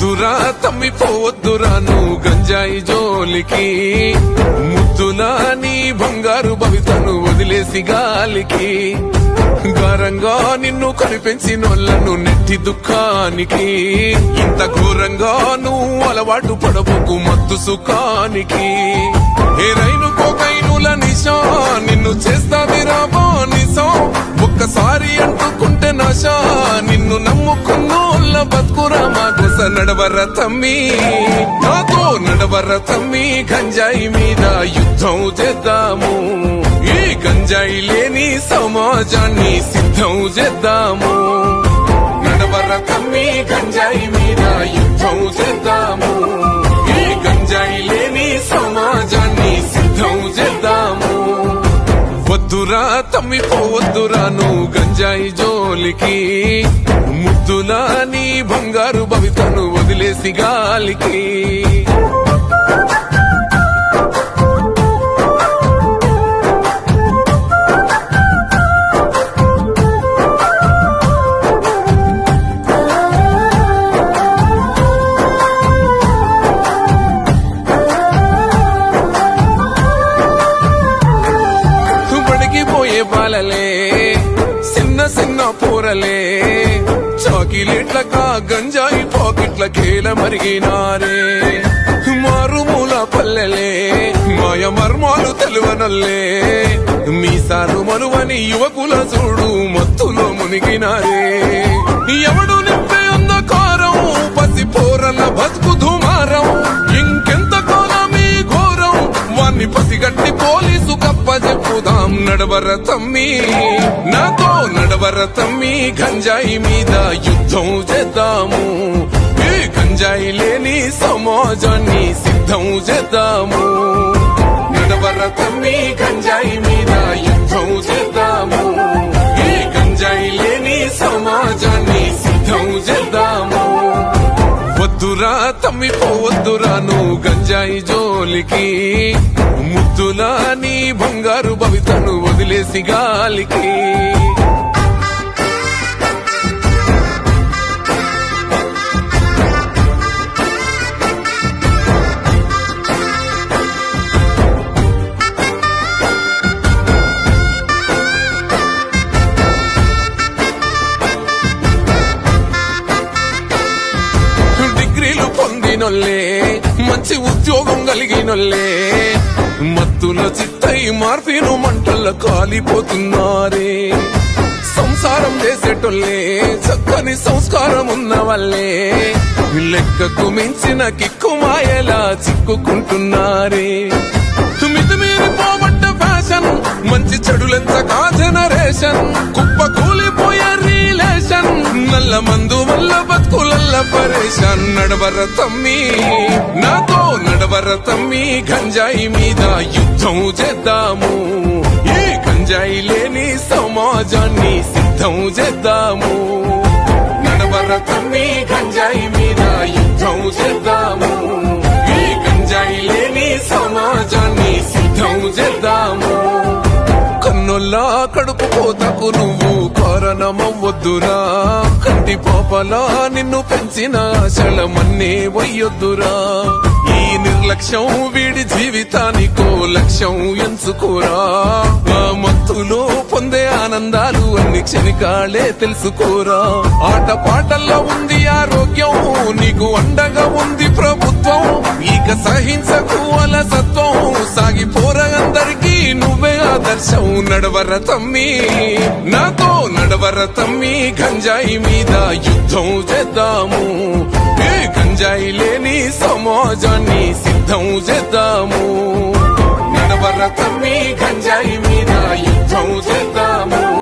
వద్దురా తమ్మి పోవద్దురా నువ్వు గంజాయి జోలికి. ముద్దులా నీ బంగారు భవితను వదిలేసి గాలికి. గారంగా నిన్ను కనిపెంచినోళ్ళను నెట్టి దుఃఖానికి. ఇంత ఘోరంగా నువ్వు అలవాటు పడబోకు మత్తు సుఖానికి. ఏ రైలు కోకైనుల నిశా నిన్ను చేస్తావిరా నిశా? ఒక్కసారి అంటుకుంటే నాశా నిన్ను నమ్ముకున్నోళ్ళ బతుకురా మా నడవర తమ్మి నాతో నడవర తమ్మి గంజాయి మీద యుద్ధం చేద్దాము. ఈ గంజాయి లేని సమాజాన్ని సిద్ధం చేద్దాము. నడవర తమ్మి గంజాయి మీద యుద్ధం చేద్దాము. ఈ గంజాయి లేని సమాజాన్ని తమ్మి పోవద్దురా నువ్వు గంజాయి జోలికి. ముద్దులా నీ బంగారు భవితను వదిలేసి గాలికి. పోయే బాలలే చిన్న చిన్న పూరలే చాకిలేట్లకా గంజాయి పాకెట్ల కేల మరిగినారే. మారుమూల పల్లెలే మాయ మర్మాలు తెలువనల్లే. మీసాలు మనువని యువకుల చూడు మత్తులో మునిగినారే. ఎవడు నింపే కారం పసి పోరల బతుకు దుమారం నడవర తమ్మి నాతో నడవర తమ్మి గంజాయి మీద యుద్ధం చేద్దాము. ఏ గంజాయి లేని సమాజాన్ని సిద్ధం చేద్దాము. నడవర తమ్మి గంజాయి వద్దురా తమ్మి పోవద్దురా నువ్వు గంజాయి జోలికి. ముద్దులా నీ బంగారు భవితను వదిలేసి గాలికి. కలిగినొల్లే మంచి ఉద్యోగం కలిగినొల్లే. మత్తుల చిత్తై మార్పిను మంటల్లో కాలిపోతున్నారే. సంసారం చేసేటోళ్ళే చక్కని సంస్కారం ఉన్న వల్లే లెక్కకు మించిన కిక్కు మాయలా చిక్కుకుంటున్నారే. మితిమీరిపోబడ్డ ఫ్యాషన్ మంచి చెడులెంతగా జనరేషన్ కుప్పకు పరేషాన్ నడవర తమ్మి నాతో నడవర తమ్మి గంజాయి మీద యుద్ధం చేద్దాము. ఈ గంజాయి లేని సమాజాన్ని సిద్ధం చేద్దాము. నడవర తమ్మి గంజాయి మీద యుద్ధం చేద్దాము. ఈ గంజాయి లేని సమాజాన్ని సిద్ధం చేద్దాము. కన్నుల్లా కడుపు కోతకు నువ్వు కారణమవ్వద్దురా కంటి పాపలా నిన్ను పెంచిన ఆశలమన్నే వయ్యొద్దురా. ఈ నిర్లక్ష్యం వీడి జీవితానికో లక్ష్యం ఎంచుకోరా. మా మత్తులో పొందే ఆనందాలు అన్ని క్షణికాలే తెలుసుకోరా. ఆట పాటల్లో ఉంది ఆరోగ్యం నీకు అండగా ఉంది ప్రభుత్వం. ఇక సహించకు అలసత్వం సాగిపోరా అందరికీ నువ్వే ఆదర్శం నడవర తమ్మి నాతో నడవర తమ్మి గంజాయి మీద యుద్ధం చేద్దాము. ఏ గంజాయి లేని సమాజాన్ని సిద్ధం చేద్దాము. నడవర తమ్మి గంజాయి మీద యుద్ధం చేద్దాము.